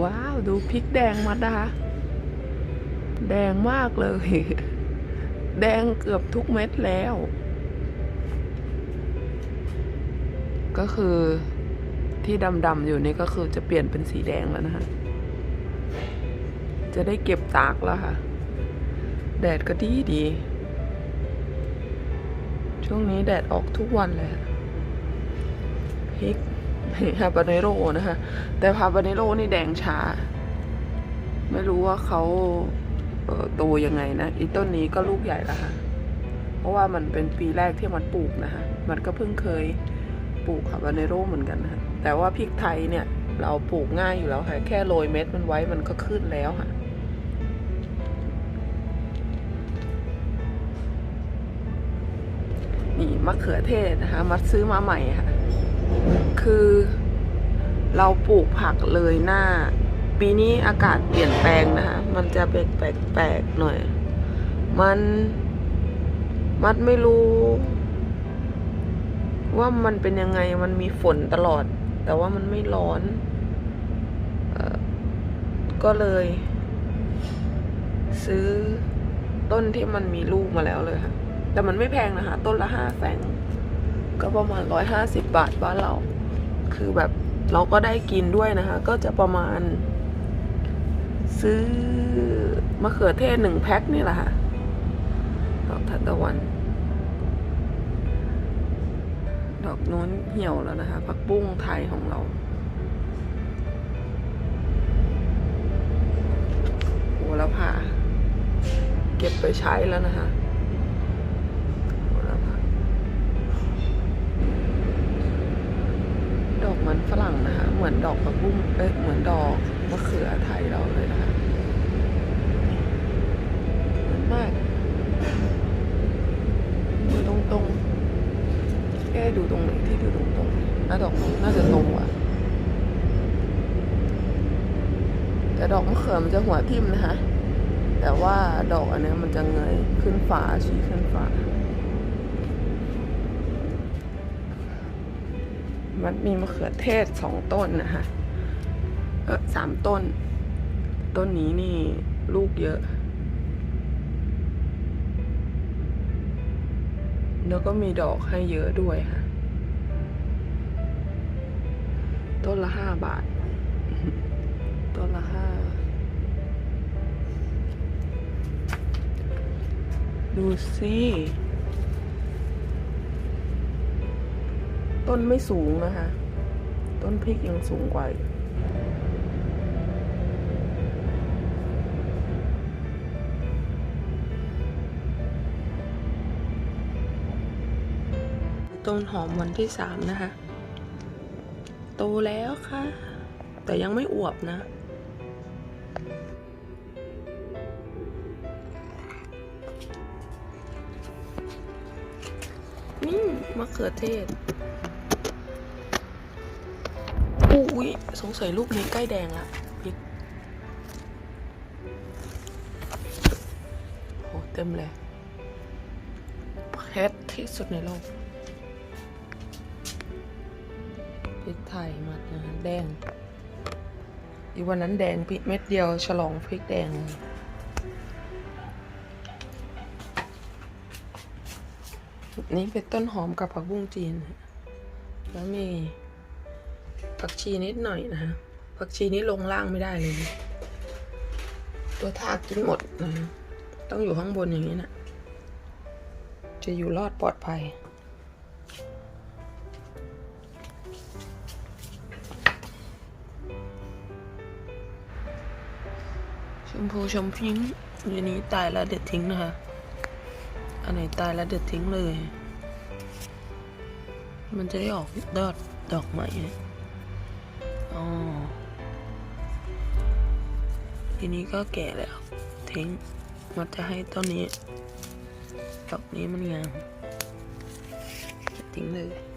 ว้าวดูพริกแดงมัดนะคะแดงมากเลย แดงเกือบทุกเม็ดแล้ว ก็คือที่ดำๆอยู่นี่ก็คือจะเปลี่ยนเป็นสีแดงแล้วนะคะจะได้เก็บตากแล้วค่ะ แดดก็ดีดี ช่วงนี้แดดออกทุกวันเลยพริก ฮาบาเนโรนะคะ แต่ฮาบาเนโรนี่แดงช้าไม่รู้ว่าเขาโตยังไงนะอีต้นนี้ก็ลูกใหญ่แล้วค่ะ เพราะว่ามันเป็นปีแรกที่มันปลูกนะคะ มันก็เพิ่งเคยปลูกฮาบาเนโรเหมือนกันนะคะแต่ว่าพริกไทยเนี่ยเราปลูกง่ายอยู่แล้วค่ะ แค่โรยเม็ดมันไว้มันก็ขึ้นแล้วค่ะนี่มะเขือเทศนะคะ มัดซื้อมาใหม่ค่ะ คือ เราปลูกผักเลยหน้า ปีนี้อากาศเปลี่ยนแปลงนะคะ มันจะเป็นแปลกๆหน่อย มันมัดไม่รู้ ว่ามันเป็นยังไงมันมีฝนตลอด แต่ว่ามันไม่ร้อนออก็เลย ซื้อต้นที่มันมีลูกมาแล้วเลยค่ะ แต่มันไม่แพงนะคะ ต้นละห้าแฟงก็ประมาณร้อยห้าสิบบาทบ้านเรา คือแบบเราก็ได้กินด้วยนะคะ ก็จะประมาณ ซื้อมะเขือเทศหนึ่งแพ็คนี่แหละค่ะดอกทานตะวัน ดอกนู้นเหี่ยวแล้วนะคะผักบุ้งไทยของเราโหแล้วผ่าเก็บไปใช้แล้วนะคะโหระพาดอกมันฝรั่งนะคะ เหมือนดอกผักบุ้งเอ้ยเหมือนดอกมะเขือไทยเราเลยนะคะเหมือนมากดูตรงตรงๆเอ๊ะดูตรงที่ดูตรงตรงๆอะดอกน่าจะตรงกว่าแต่ดอกมะเขือมันจะหัวทิ่มนะคะ แต่ว่าดอกอันนี้มันจะเงยขึ้นฝาชี้ขึ้นฝา มันมีมะเขือเทศสองต้นนะคะเออสามต้น ต้นนี้นี่ลูกเยอะ แล้วก็มีดอกให้เยอะด้วยค่ะ ต้นละห้าบาท ต้นละห้าดูสิ ต้นไม่สูงนะคะ ต้นพริกยังสูงกว่าต้นหอมวันที่สามนะคะ โตแล้วค่ะ แต่ยังไม่อวบนะ นี่มะเขือเทศ อุ้ยสงสัยลูกนี้ใกล้แดงละพริกโหเต็มเลยเพชรที่สุดในโลกพริกไทยมานะแดง อีวันนั้นแดงพริกเม็ดเดียวฉลองพริกแดงเลยนี่เป็นต้นหอมกับผักบุ้งจีน แล้วมี ผักชีนิดหน่อยนะฮะผักชีนี้ลงล่างไม่ได้เลย ตัวทากกินหมดนะะต้องอยู่ข้างบนอย่างนี้นะจะอยู่รอดปลอดภัย ชมพูชมพิงอยู่นี้ตายแล้วเด็ดทิ้งนะคะ อันไหนตายแล้วเด็ดทิ้งเลย มันจะได้ออกดอดดอกใหม่ อ๋อทีนี้ก็แก่แล้วทิ้งมันจะให้ต้นนี้ดอกนี้มันงามทิ้งเลย